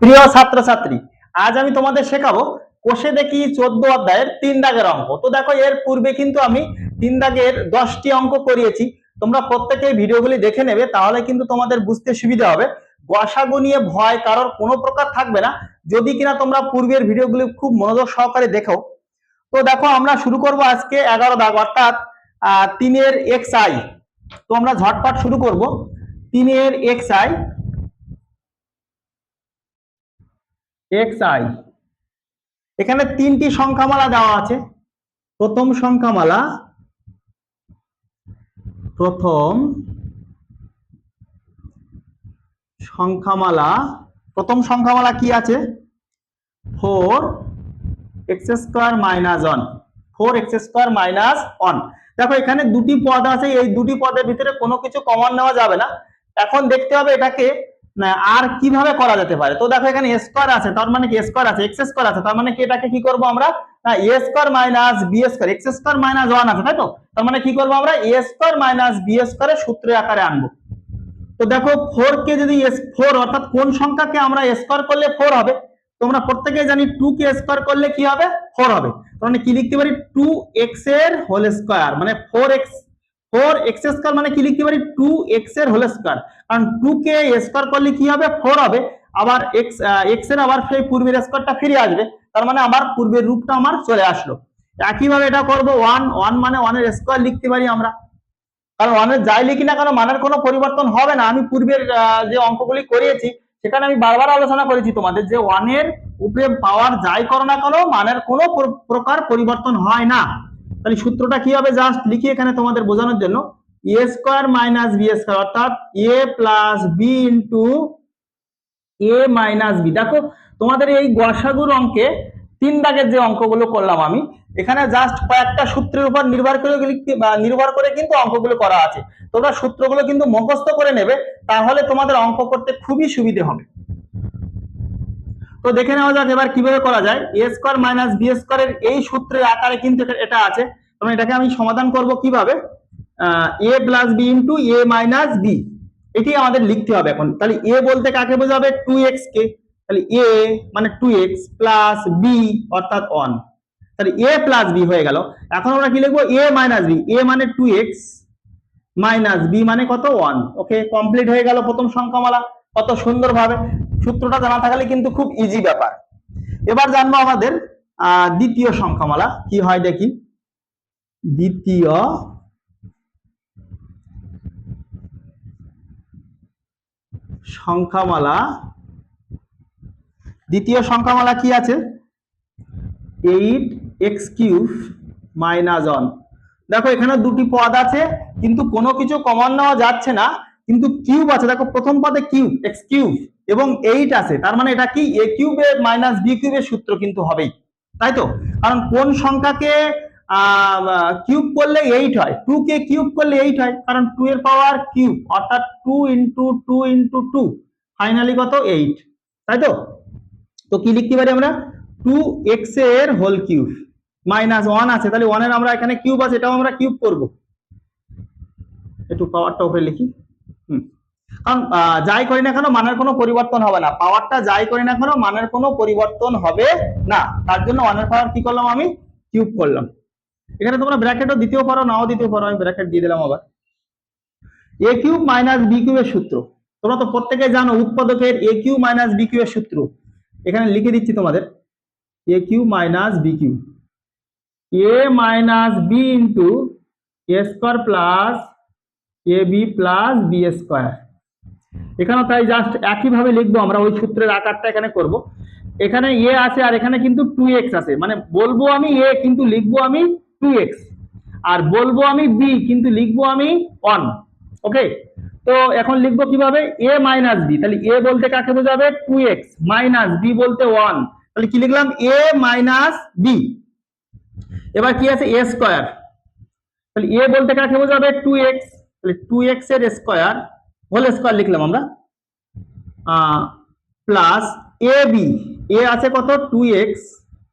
প্রিয় ছাত্রছাত্রী, আজ আমি তোমাদের শেখাবো কোষে দেখি চোদ্দ অধ্যায়ের তিন দাগের অঙ্ক। তো দেখো, এর পূর্বে কিন্তু আমি তিন দাগের দশটি অঙ্ক করিয়েছি। তোমরা প্রত্যেকেই ভিডিওগুলি দেখে নেবে, তাহলে কিন্তু তোমাদের বুঝতে সুবিধা হবে। গসাগু নিয়ে ভয় কারোর কোনো প্রকার থাকবে না। যদি কিনা তোমরা পূর্বের ভিডিওগুলি খুব মনোযোগ সহকারে দেখো। তো দেখো, আমরা শুরু করব আজকে এগারো দাগ, অর্থাৎ তিনের এক্স আই। তো আমরা ঝটপট শুরু করব। তিনের এক্স আই এক্স আই এখানে তিনটি সংখ্যামালা দেওয়া আছে। প্রথম সংখ্যামালা প্রথম সংখ্যামালা প্রথম সংখ্যামালা কি আছে? Four x square minus one. Four x square minus one. দেখো, এখানে দুটি পদ আছে, এই দুটি পদের ভিতরে কোনো কিছু কমন নেওয়া যাবে না। এখন দেখতে হবে এটাকে আর কীভাবে করা যেতে পারে? তো দেখো এখানে স্কোয়ার আছে, তার মানে কি? স্কোয়ার আছে এক্স স্কোয়ার আছে, তার মানে কি এটাকে কি করব আমরা? না a square minus b square x square minus one আছে, তাই তো? তার মানে কি করব আমরা? এ স্কোয়ার মাইনাস বি স্কোয়ারের সূত্রের আকারে আনব। তো দেখো ফোর কে যদি ফোর অর্থাৎ কোন সংখ্যাকে আমরা স্কোয়ার করলে ফোর হবে? তোমরা প্রত্যেকে জানি টু কে স্কোয়ার করলে কি হবে? ফোর হবে। তার মানে কি লিখতে পারি? টু এক্সের হোল স্কোয়ার মানে four x four x square মানে কি লিখতে পারি? টু এক্সের হোল স্কোয়ার কারণ টু কে স্কোয়ার করলে কি হবে? ফোর হবে। আবার এক্স এক্সের আবার সেই পূর্বের স্কোয়ারটা ফিরে আসবে। তার মানে আমার পূর্বের রূপটা আমার চলে আসলো। একইভাবে এটা করব ওয়ান ওয়ান মানে ওয়ানের স্কোয়ার লিখতে পারি আমরা। কারণ ওয়ানের যাই লিখি না কেন, মানের কোনো পরিবর্তন হবে না। আমি পূর্বের যে অঙ্কগুলি করিয়েছি, সেখানে আমি বারবার আলোচনা করেছি তোমাদের যে ওয়ানের উপরে পাওয়ার যাই করো না কেন, মানের কোনো প্রকার পরিবর্তন হয় না। তাহলে সূত্রটা কি হবে? জাস্ট লিখি এখানে তোমাদের বোঝানোর জন্য। A square minus b square অর্থাৎ a plus b into a minus b দেখো, তোমাদের এই গসাগুর অঙ্কে তিন দাগের যে অঙ্কগুলো করলাম আমি, এখানে জাস্ট কয়েকটা সূত্রের উপর নির্ভর করে নির্ভর করে কিন্তু অঙ্কগুলো করা আছে। তোমরা সূত্রগুলো কিন্তু মুখস্থ করে নেবে, তাহলে তোমাদের অঙ্ক করতে খুবই সুবিধে হবে। তো দেখে নেওয়া যাক এবার কীভাবে করা যায়। এ স্কোয়ার মাইনাস বি স্কোয়ারের এই সূত্রের আকারে কিন্তু এটা- আছে। তখন এটাকে আমি সমাধান করব কীভাবে? A plus b into a minus b এটি আমাদের লিখতে হবে এখন। তাহলে এ বলতে কাকে বোঝাবে? টু এক্স কে। তাহলে এ মানে টু এক্স প্লাস বি অর্থাৎ ওয়ান তাহলে এ প্লাস বি হয়ে গেল। এখন আমরা কি লিখব? এ মাইনাস বি এ মানে টু এক্স মাইনাস বি মানে কত? ওয়ান ওকে কমপ্লিট হয়ে গেল প্রথম সংখ্যামালা। কত সুন্দরভাবে। সূত্রটা জানা থাকলে কিন্তু খুব ইজি ব্যাপার। এবার জানব আমাদের দ্বিতীয় সংখ্যামালা। কি হয় দেখি? দ্বিতীয় সংখ্যামালা। দ্বিতীয় সংখ্যামালা কি আছে? Eight x cube minus one. দেখো, এখানে দুটি পদ আছে, কিন্তু কোনো কিছু কমন নেওয়া যাচ্ছে না। কিন্তু কিউব আছে, দেখো প্রথম পদে কিউব এক্স কিউব এবং এইট আছে। তার মানে এটা কি? এ কিউবের মাইনাস বি কিউবের সূত্র কিন্তু হবেই। তাই তো? কারণ কোন সংখ্যাকে কিউব করলে এইট হয়? টু কে কিউব করলে এইট হয়। কারণ টু এর পাওয়ার কিউব অর্থাৎ two into two into two finally কত? এইট তাই তো? তো কি লিখতে পারি আমরা? টু এক্সের হোল কিউব মাইনাস ওয়ান আছে। তাহলে ওয়ানের আমরা এখানে কিউব আছে, এটাও আমরা কিউব করব। একটু পাওয়ারটা উপরে লিখি। কারণ যাই করি না কেন মানের কোনো পরিবর্তন হবে না। পাওয়ারটা যাই করি না কেন মানের কোনো পরিবর্তন হবে না। তার জন্য ওয়ানের পাওয়ার কি করলাম আমি? কিউব করলাম। এখানে তোমরা ব্র্যাকেটও দিতেও পারো, নাও দিতেও পারো, আমি ব্র্যাকেট দিয়ে দিলাম আবার। এ কিউব মাইনাস বি কিউবের সূত্র। তোমরা তো প্রত্যেকে জানো উৎপাদকের এ কিউ মাইনাস বি কিউবের সূত্র। এখানে লিখে দিচ্ছি তোমাদের। A cube minus b cube a minus b into a square plus a b plus b square এখানে তাই জাস্ট একইভাবে লিখব, আমরা ওই সূত্রের আকারটা এখানে করব। এখানে এ আছে আর এখানে কিন্তু টু এক্স আছে। মানে বলব আমি এ কিন্তু লিখব আমি টু এক্স আর বলব আমি বি কিন্তু লিখব আমি ওয়ান ওকে তো এখন লিখব কীভাবে? এ মাইনাস বি তাহলে এ বলতে কাকে বোঝাবে? টু এক্স মাইনাস বি বলতে ওয়ান তাহলে কি লিখলাম? এ মাইনাস বি এবার কি আছে? এ স্কোয়ার তাহলে এ বলতে কাকে বোঝাবে? টু এক্স তাহলে টু এক্সের স্কোয়ার হোল স্কোয়ার লিখলাম আমরা প্লাস এ বি এ আছে কত? Two x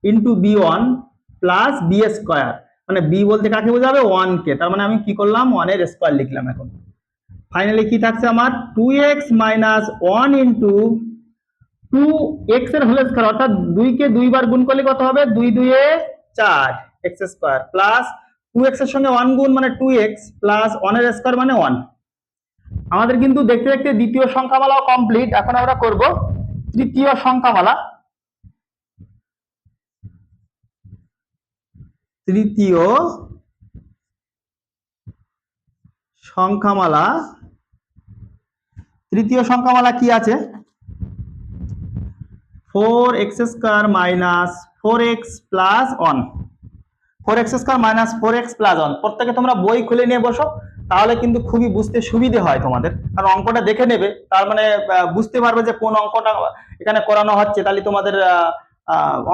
into B one plus B square মানে বি বলতে কাকে বোঝাবে? ওয়ান কে। তার মানে আমি কি করলাম? ওয়ানের স্কোয়ার লিখলাম এখন। ফাইনালি কি থাকছে আমার? Two x minus one into two এক্সের হোল স্কোয়ার অর্থাৎ দুইকে দুইবার গুণ করলে কত হবে? দুই দুইয়ে চার। এক্স স্কোয়ার প্লাস টু এক্সের সঙ্গে ওয়ান গুণ মানে টু এক্স প্লাস ওয়ানের স্কোয়ার মানে ওয়ান আমাদের কিন্তু দেখতে দেখতে দ্বিতীয় সংখ্যামালাও কমপ্লিট এখন আমরা করব তৃতীয় সংখ্যামালা। তৃতীয় সংখ্যামালা। তৃতীয় সংখ্যামালা কি আছে? Four x square minus four x plus one four x square minus four x plus one প্রত্যেকে তোমরা বই খুলে নিয়ে বসো, তাহলে কিন্তু খুবই বুঝতে সুবিধে হয় তোমাদের। কারণ অঙ্কটা দেখে নেবে, তার মানে বুঝতে পারবে যে কোন অঙ্কটা এখানে করানো হচ্ছে, তাহলে তোমাদের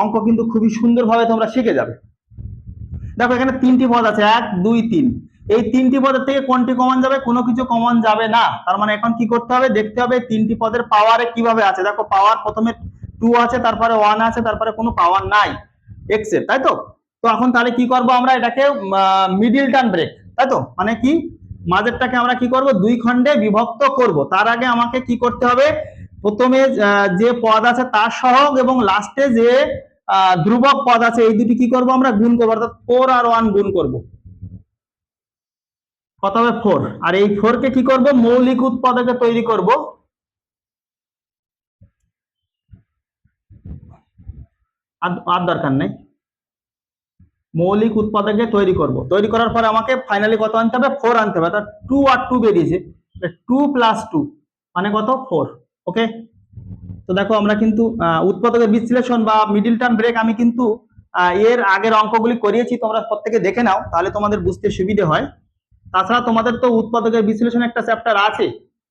অঙ্ক কিন্তু খুবই সুন্দরভাবে তোমরা শিখে যাবে। দেখো, এখানে তিনটি পদ আছে, এক, দুই, তিন। এই তিনটি পদের থেকে কোনটি কমন যাবে? কোনো কিছু কমন যাবে না। তার মানে এখন কি করতে হবে? দেখতে হবে তিনটি পদের পাওয়ারে কীভাবে আছে। দেখো পাওয়ার প্রথমে টু আছে, তারপরে ওয়ান আছে, তারপরে কোনো পাওয়ার নাই। এক্সের, তাই তো? তো এখন তাহলে কি করব আমরা এটাকে মিডিল টার্ন ব্রেক তাই তো? মানে কি? মাঝেরটাকে আমরা কি করব? দুই খণ্ডে বিভক্ত করব। তার আগে আমাকে কি করতে হবে? প্রথমে যে পদ আছে তার সহগ এবং লাস্টে যে ধ্রুবক পদ আছে, এই দুটি কি করব আমরা? গুণ করব, অর্থাৎ ফোর আর ওয়ান গুণ করব। কত হবে? ফোর আর এই ফোর কে কি করব? মৌলিক উৎপাদকে তৈরি করব। আর দরকার নেই। মৌলিক উৎপাদকে তৈরি করব। তৈরি করার পরে আমাকে ফাইনালি কত আনতে হবে? ফোর আনতে হবে। অর্থাৎ টু আর টু বেরিয়েছে। টু প্লাস টু মানে কত? ফোর ওকে তো দেখো আমরা কিন্তু উৎপাদকের বিশ্লেষণ বা মিডিল টার্ম ব্রেক আমি কিন্তু এর আগের অঙ্কগুলি করিয়েছি। তোমরা প্রত্যেকে দেখে নাও, তাহলে তোমাদের বুঝতে সুবিধে হয়। তাছাড়া তোমাদের তো উৎপাদকের বিশ্লেষণ একটা চ্যাপ্টার আছে।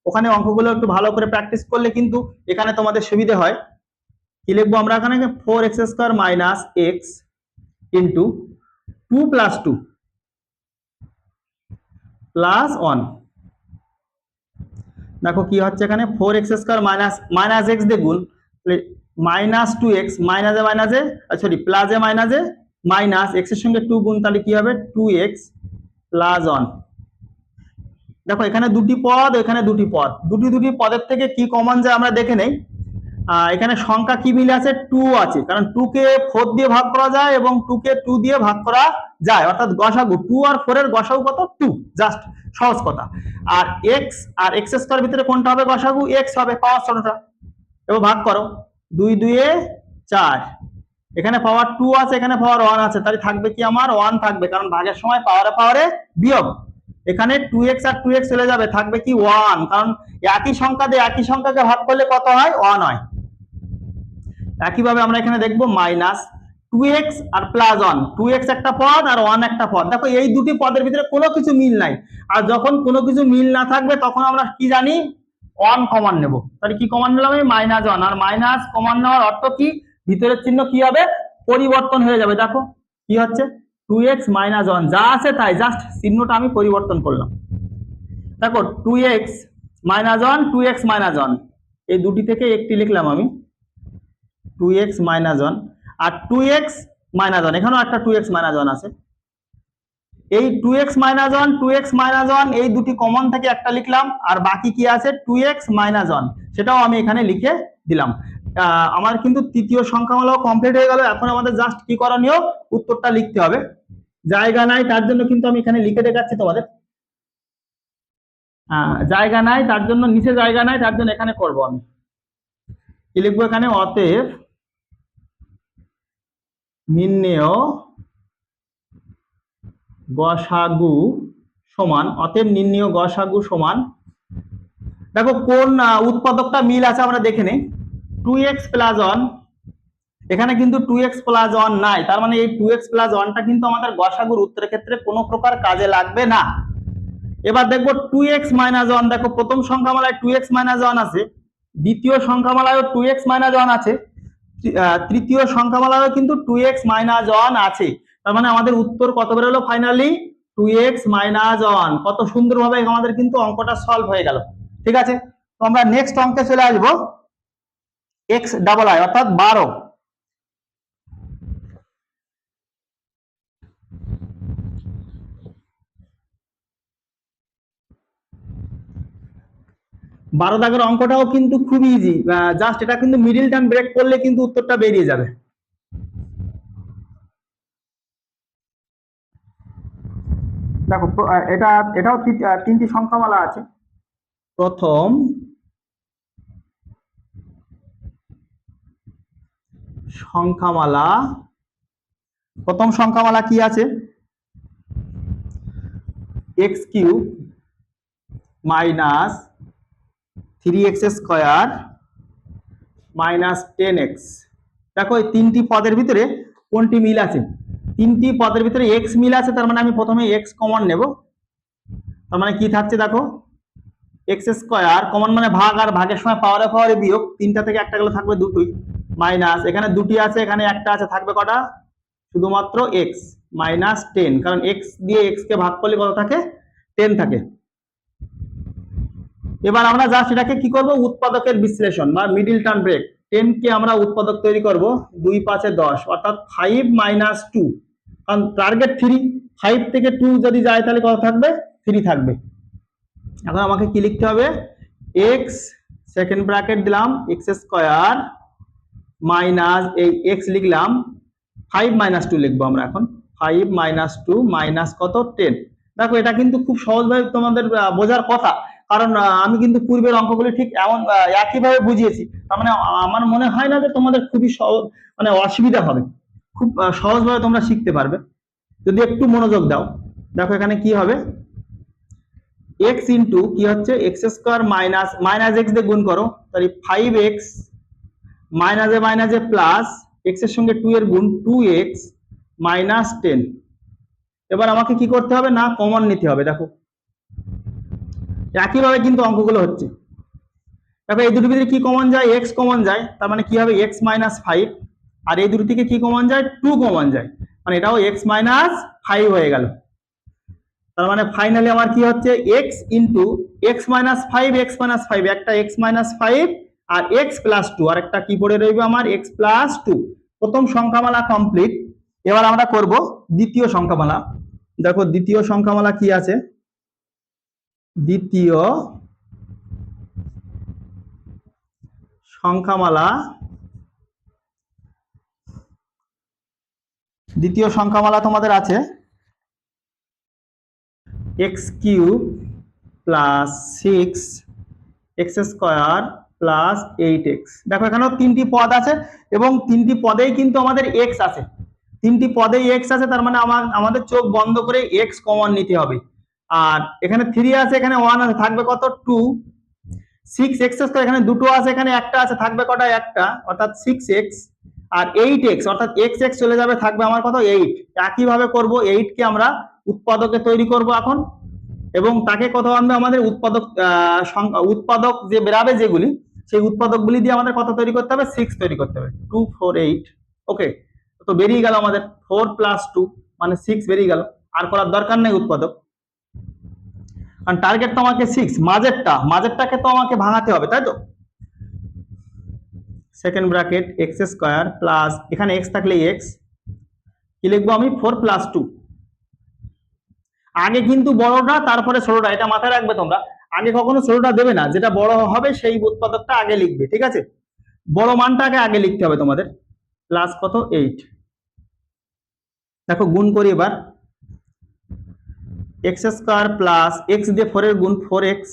ওখানে অঙ্কগুলো একটু ভালো করে প্র্যাকটিস করলে কিন্তু এখানে তোমাদের সুবিধে হয়। কি লিখব আমরা এখানে? Four x square minus x into two plus two plus one দেখো কি হচ্ছে এখানে? Four x square minus minus x গুণ মাইনাস টু এক্স মাইনাসে মাইনাসে সরি প্লাসে মাইনাসে মাইনাস এক্সের সঙ্গে টু গুণ, তাহলে কি হবে? টু এক্স প্লাস ওয়ান দেখো এখানে দুটি পদ, এখানে দুটি পদ। দুটি দুটি পদের থেকে কি কমন যায় আমরা দেখে নেই। এখানে সংখ্যা কি মিলে আছে? টু আছে। কারণ টু কে ফোর দিয়ে ভাগ করা যায় এবং টু কে টু দিয়ে ভাগ করা যায়। অর্থাৎ গসাগু। টু আর ফোর এর গসাগু কত? টু জাস্ট সহজ কথা। আর এক্স আর এক্স স্কোয়ার ভিতরে কোনটা হবে গসাগু? এক্স হবে। পাওয়ার ছোটটা এবার ভাগ করো। দুই, দুইয়ে চার। এখানে পাওয়ার টু আছে, এখানে পাওয়ার ওয়ান আছে। তাহলে থাকবে কি আমার? ওয়ান থাকবে। কারণ ভাগের সময় পাওয়ারে পাওয়ারে বিয়োগ। এখানে টু এক্স আর টু এক্স চলে যাবে। থাকবে কি ওয়ান কারণ একই সংখ্যা দিয়ে একই সংখ্যাকে ভাগ করলে কত হয়? ওয়ান হয়। একইভাবে আমরা এখানে দেখব মাইনাস টু এক্স আর প্লাস ওয়ান টু এক্স একটা পদ আর ওয়ান একটা পদ। দেখো এই দুটি পদের ভিতরে কোনো কিছু মিল নাই। আর যখন কোনো কিছু মিল না থাকবে, তখন আমরা কি জানি? ওয়ান কমান নেব। তাহলে কি কমান নিলাম আমি? মাইনাস ওয়ান আর মাইনাস কমান নেওয়ার অর্থ কি? ভিতরের চিহ্ন কি হবে? পরিবর্তন হয়ে যাবে। দেখো কি হচ্ছে? টু এক্স মাইনাস ওয়ান যা আছে তাই। জাস্ট চিহ্নটা আমি পরিবর্তন করলাম। দেখো two x minus one two x minus one এই দুটি থেকে একটি লিখলাম আমি। টু এক্স মাইনাস ওয়ান আর টু এক্স মাইনাস ওয়ান এখানেও একটা টু এক্স মাইনাস ওয়ান আছে। এই two x minus one two x minus one এই দুটি কমন থেকে একটা লিখলাম, আর বাকি কি আছে? টু এক্স মাইনাস ওয়ান সেটাও আমি এখানে লিখে দিলাম। আমার কিন্তু তৃতীয় সংখ্যামালাও কমপ্লিট হয়ে গেল, এখন আমাদের জাস্ট কি করণীয়? উত্তরটা লিখতে হবে। জায়গা নাই, তার জন্য কিন্তু আমি এখানে লিখে দেখাচ্ছি তোমাদের। জায়গা নাই, তার জন্য নিচে জায়গা নাই, তার জন্য এখানে করব আমি। কি লিখব এখানে? অতএব নির্ণেয় গসাগু সমান, অতএব নির্ণেয় গসাগু সমান। দেখো, কোন উৎপাদকটা মিল আছে আমরা দেখে নেই। টু এক্স প্লাস ওয়ান এখানে কিন্তু টু এক্স প্লাস ওয়ান নাই। তার মানে এই টু এক্স প্লাস ওয়ানটা কিন্তু আমাদের গসাগুর উত্তরের ক্ষেত্রে কোনো প্রকার কাজে লাগবে না। এবার দেখব টু এক্স মাইনাস ওয়ান দেখো প্রথম সংখ্যামালায় টু এক্স মাইনাস ওয়ান আছে, দ্বিতীয় সংখ্যামালায় টু এক্স মাইনাস ওয়ান আছে। তৃতীয় সংখ্যা মালা কিন্তু টু এক্স মাইনাস ওয়ান আছে। তার মানে আমাদের উত্তর কত বেরোলো finally two x minus one কত সুন্দরভাবে আমাদের কিন্তু অঙ্কটা সলভ হয়ে গেল। ঠিক আছে? তো আমরা নেক্সট অঙ্কে চলে আসব। এক্স ডাবল আই অর্থাৎ বারো। বারো দাগের অঙ্কটাও কিন্তু খুব ইজি জাস্ট এটা কিন্তু মিডিল টার্ম ব্রেক করলে কিন্তু উত্তরটা বেরিয়ে যাবে। দেখো এটা এটাও তিনটি সংখ্যামালা আছে। প্রথম সংখ্যামালা প্রথম সংখ্যামালা কি আছে? X cube minus three x square minus ten x দেখো, এই তিনটি পদের ভিতরে কোনটি মিল আছে? তিনটি পদের ভিতরে এক্স মিল আছে, তার মানে আমি প্রথমে এক্স কমন নেব। তার মানে কি থাকছে দেখো? এক্স স্কোয়ার কমন মানে ভাগ আর ভাগের সময় পাওয়ারে পাওয়ারে বিয়োগ। তিনটা থেকে একটা গেলে থাকবে দুটোই। মাইনাস এখানে দুটি আছে, এখানে একটা আছে, থাকবে কটা? শুধুমাত্র এক্স মাইনাস টেন কারণ এক্স দিয়ে এক্স কে ভাগ করলে কত থাকে? টেন থাকে। এবার আমরা জাস্ট এটাকে কি করব? উৎপাদকের বিশ্লেষণ বা মিডিল টার্ম ব্রেক টেন কে আমরা উৎপাদক তৈরি করব দুই পাঁচে দশ, অর্থাৎ ফাইভ মাইনাস টু কারণ টার্গেট থ্রি ফাইভ থেকে টু যদি যায় তাহলে কত থাকবে? থ্রি থাকবে। এখন আমাকে কি লিখতে হবে? এক্স সেকেন্ড ব্র্যাকেট দিলাম এক্স স্কোয়ার মাইনাস এই এক্স লিখলাম ফাইভ মাইনাস টু লিখব আমরা এখন। ফাইভ মাইনাস টু মাইনাস কত? টেন দেখো, এটা কিন্তু খুব সহজভাবে তোমাদের বোঝার কথা। কারণ আমি কিন্তু পূর্বের অঙ্কগুলি ঠিক এমন একইভাবে বুঝিয়েছি। তার মানে আমার মনে হয় না যে তোমাদের খুবই সহজ মানে অসুবিধা হবে। খুব সহজভাবে তোমরা শিখতে পারবে। যদি একটু মনোযোগ দাও, দেখো এখানে কি হবে। এক্স ইন্টু কি হচ্ছে? X square minus minus x দিয়ে গুণ করো। তাহলে ফাইভ এক্স মাইনাসে মাইনাসে প্লাস এক্সের সঙ্গে টু এর গুণ টু এক্স মাইনাস টেন এবার আমাকে কি করতে হবে? না কমন নিতে হবে। দেখো একইভাবে কিন্তু অঙ্কগুলো হচ্ছে। দেখো এই দুটোর ভিতরে কি কমন যায়? এক্স কমন যায়। তার মানে কি হবে? এক্স মাইনাস ফাইভ আর এই দুটো থেকে কি কমন যায়? টু কমন যায়। মানে এটাও এক্স মাইনাস ফাইভ হয়ে গেল। তার মানে ফাইনালি আমার কি হচ্ছে? X into x minus five x minus five একটা এক্স মাইনাস ফাইভ আর এক্স প্লাস টু আর একটা কি পড়ে রইবে আমার? এক্স প্লাস টু প্রথম সংখ্যামালা কমপ্লিট এবার আমরা করব দ্বিতীয় সংখ্যামালা। দেখো দ্বিতীয় সংখ্যামালা কি আছে? দ্বিতীয় সংখ্যামালা। দ্বিতীয় সংখ্যামালা তোমাদের আছে। X cube plus six x square plus eight x দেখো, এখানেও তিনটি পদ আছে এবং তিনটি পদেই কিন্তু আমাদের এক্স আছে। তিনটি পদেই এক্স আছে, তার মানে আমাদের চোখ বন্ধ করে এক্স কমন নিতে হবে। আর এখানে থ্রি আছে, এখানে ওয়ান আছে, থাকবে কত? টু সিক্স এক্স স্কোয়ার এখানে দুটো আছে, এখানে একটা আছে, থাকবে কটা? একটা, অর্থাৎ সিক্স এক্স আর এইট এক্স অর্থাৎ এক্স এক্স চলে যাবে, থাকবে আমার কত? এইট একইভাবে করব এইট কে আমরা উৎপাদকে তৈরি করব এখন। এবং তাকে কত আনবে? আমাদের উৎপাদক উৎপাদক যে বেরাবে যেগুলি, সেই উৎপাদকগুলি দিয়ে আমাদের কত তৈরি করতে হবে? সিক্স তৈরি করতে হবে। টু ফোর এইট ওকে তো বেরিয়ে গেল আমাদের ফোর প্লাস টু মানে সিক্স বেরিয়ে গেল। আর করার দরকার নেই উৎপাদক। কারণ টার্গেট তো আমাকে সিক্স মাঝেরটা, মাঝেরটাকে তো আমাকে ভাঙাতে হবে, তাই তো? Second bracket x square plus এখানে এক্স থাকলে এক্স কি লিখব আমি? ফোর প্লাস টু আগে কিন্তু বড়টা, তারপরে ছোটটা, এটা মাথায় রাখবে তোমরা। আগে কখনো ছোটটা দেবে না, যেটা বড় হবে সেই উৎপাদকটা আগে লিখবে, ঠিক আছে? বড় মানটাকে আগে লিখতে হবে তোমাদের। প্লাস কত? এইট দেখো, গুণ করি এবার। এক্স স্কোয়ার প্লাস এক্স দিয়ে ফোর এর গুণ ফোর এক্স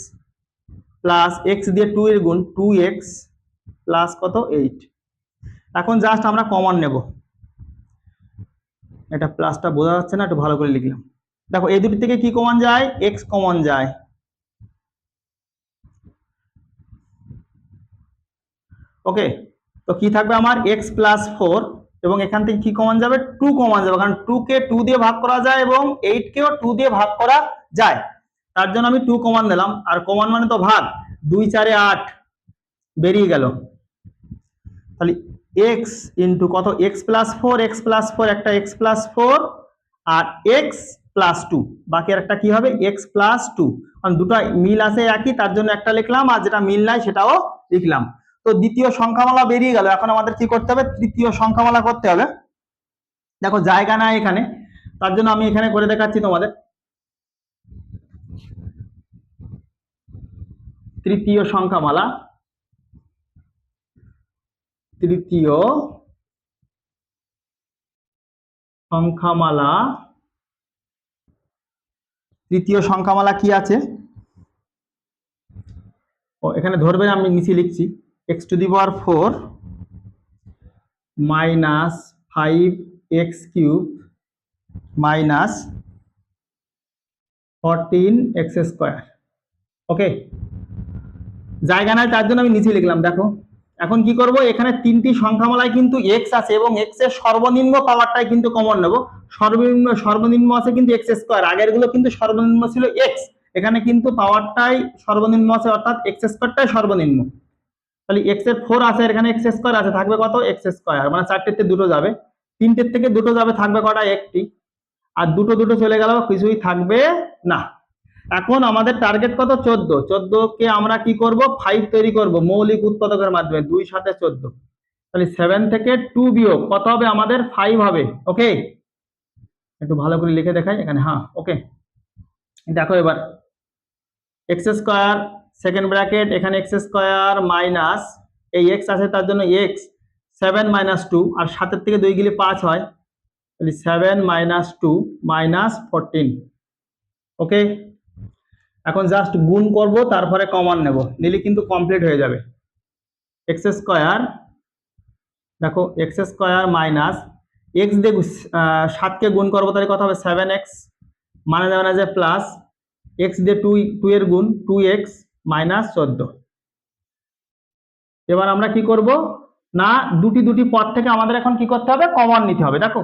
প্লাস এক্স দিয়ে টু এর গুণ টু এক্স প্লাস কত? এইট এখন জাস্ট আমরা কমন নেব। এটা প্লাসটা বোঝা যাচ্ছে না, একটু ভালো করে লিখলাম। দেখো, এই দুটি থেকে কি কমন যায়? এক্স কমন যায়। ওকে তো কি থাকবে আমার? এক্স প্লাস ফোর এবং এখান থেকে কি কমান যাবে? টু কমান যাবে। কারণ টু কে টু দিয়ে ভাগ করা যায় এবং এইট কেও টু দিয়ে ভাগ করা যায়। তার জন্য আমি টু কমান দিলাম আর কমান মানে তো ভাগ। দুই, চারে আট। বেরিয়ে গেল। তাহলে এক্স ইন্টু কত? X plus four x plus four একটা এক্স প্লাস ফোর আর এক্স প্লাস টু বাকি একটা কি হবে? এক্স প্লাস টু কারণ দুটো মিল আছে একই, তার জন্য একটা লিখলাম, আর যেটা মিল নাই সেটাও লিখলাম। তো দ্বিতীয় সংখ্যামালা বেরিয়ে গেল। এখন আমাদের কি করতে হবে? তৃতীয় সংখ্যামালা করতে হবে। দেখো, জায়গা নাই এখানে। তার জন্য আমি এখানে করে দেখাচ্ছি তোমাদের। তৃতীয় সংখ্যামালা। তৃতীয় সংখ্যামালা। তৃতীয় সংখ্যামালা কি আছে? ও, এখানে ধরবেন আমি নিচে লিখছি। X to the power four minus five x cube minus fourteen x square. Okay? জায়গা নাই, তার জন্য আমি নিচে লিখলাম, দেখো। এখন কি করব? এখানে তিনটি সংখ্যামালায় কিন্তু এক্স আছে এবং এক্সের সর্বনিম্ন পাওয়ারটাই কিন্তু কমন নেব। সর্বনিম্ন সর্বনিম্ন আছে কিন্তু এক্স স্কোয়ার আগেরগুলো কিন্তু সর্বনিম্ন ছিল এক্স এখানে কিন্তু পাওয়ারটাই সর্বনিম্ন আছে, অর্থাৎ এক্স স্কোয়ারটাই সর্বনিম্ন। তাহলে এক্সের ফোর আছে, এখানে এক্স স্কোয়ার আছে, থাকবে কত? এক্স স্কোয়ার মানে চারটেতে দুটো যাবে। তিনটের থেকে দুটো যাবে, থাকবে কটা? একটি। আর দুটো দুটো চলে গেল, কিছুই থাকবে না। এখন আমাদের টার্গেট কত? চোদ্দ। চোদ্দ কে আমরা কি করব? ফাইভ তৈরি করব, মৌলিক উৎপাদকের মাধ্যমে, দুই সাথে চোদ্দ। তাহলে সেভেন থেকে টু বিয়োগ, কত হবে আমাদের? ফাইভ হবে ওকে একটু ভালো করে লিখে দেখাই, এখানে হ্যাঁ ওকে দেখো এবার এক্স স্কোয়ার সেকেন্ড ব্র্যাকেট, এখানে এক্স স্কোয়ার মাইনাস এই এক্স আছে তার জন্য এক্স, সেভেন মাইনাস টু, আর সাতের থেকে দুই গেলে পাঁচ হয়, তাহলে seven minus two minus fourteen. Okay? এখন জাস্ট গুণ করব, তারপরে কমন নেব, নিলে কিন্তু কমপ্লিট হয়ে যাবে। এক্স স্কোয়ার, দেখো, এক্স স্কোয়ার মাইনাস এক্স দিয়ে সাতকে গুণ করব, তাহলে কথা হবে? সেভেন এক্স মানে যাবে না যে প্লাস, এক্স দিয়ে টু টু এর গুণ, টু এক্স মাইনাস চোদ্দ। এবার আমরা কি করব? না, দুটি দুটি পদ থেকে আমাদের এখন কি করতে হবে? কমন নিতে হবে, দেখো।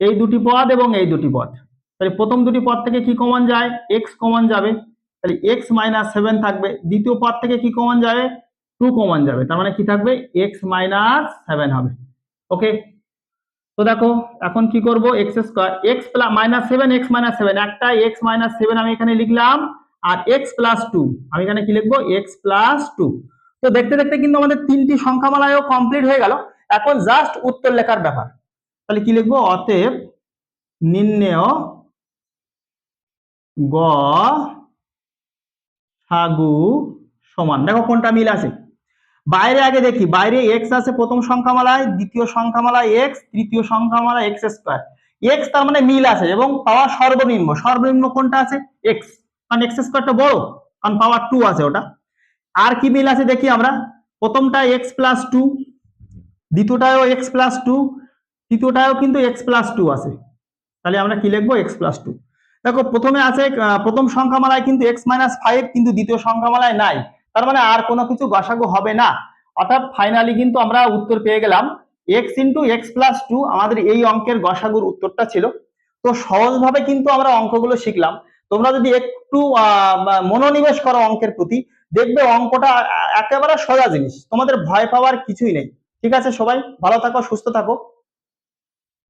এই দুটি পদ এবং এই দুটি পদ। তাহলে প্রথম দুটি পদ থেকে কি কমন যায়? এক্স কমন যাবে। তাহলে এক্স মাইনাস সেভেন থাকবে। দ্বিতীয় পদ থেকে কি কমন যাবে? টু কমন যাবে। তার মানে কি থাকবে? এক্স মাইনাস সেভেন হবে। ওকে তো দেখো, এখন কি করব? X square x plus minus seven x minus seven একটা এক্স মাইনাস সেভেন আমি এখানে লিখলাম। আর এক্স প্লাস টু আমি এখানে কি লিখব? এক্স প্লাস টু তো দেখতে দেখতে কিন্তু আমাদের তিনটি সংখ্যামালায়ও কমপ্লিট হয়ে গেল। এখন জাস্ট উত্তর লেখার ব্যাপার। তাহলে কি লিখব? অতএব নির্ণেয় গ সাগু সমান। দেখো কোনটা মিল আছে। বাইরে আগে দেখি, বাইরে এক্স আছে প্রথম সংখ্যামালায়, দ্বিতীয় সংখ্যামালায় এক্স তৃতীয় সংখ্যামালায় এক্স স্কোয়ার এক্স তার মানে মিল আছে এবং পাওয়ার সর্বনিম্ন। সর্বনিম্ন কোনটা আছে? এক্স কারণ এক্স স্কোয়ারটা বড় কারণ পাওয়ার টু আছে ওটা। আর কি মিল আছে দেখি আমরা? প্রথমটা এক্স প্লাস টু দ্বিতীয়টাও এক্স প্লাস টু তৃতীয়টাও কিন্তু এক্স প্লাস টু আছে। তাহলে আমরা কি লিখব? এক্স প্লাস টু দেখো, প্রথমে আছে প্রথম সংখ্যামালায় কিন্তু এক্স মাইনাস ফাইভ কিন্তু দ্বিতীয় সংখ্যামালায় নাই। তার মানে আর কোনো কিছু গসাগু হবে না। অর্থাৎ ফাইনালি কিন্তু আমরা উত্তর পেয়ে গেলাম। X into x plus two আমাদের এই অঙ্কের গসাগুর উত্তরটা ছিল। তো সহজভাবে কিন্তু আমরা অঙ্কগুলো শিখলাম। তোমরা যদি একটু মনোনিবেশ করো অঙ্কের প্রতি, দেখবে অঙ্কটা একেবারে সোজা জিনিস। তোমাদের ভয় পাওয়ার কিছুই নেই। ঠিক আছে সবাই? ভালো থাকো, সুস্থ থাকো।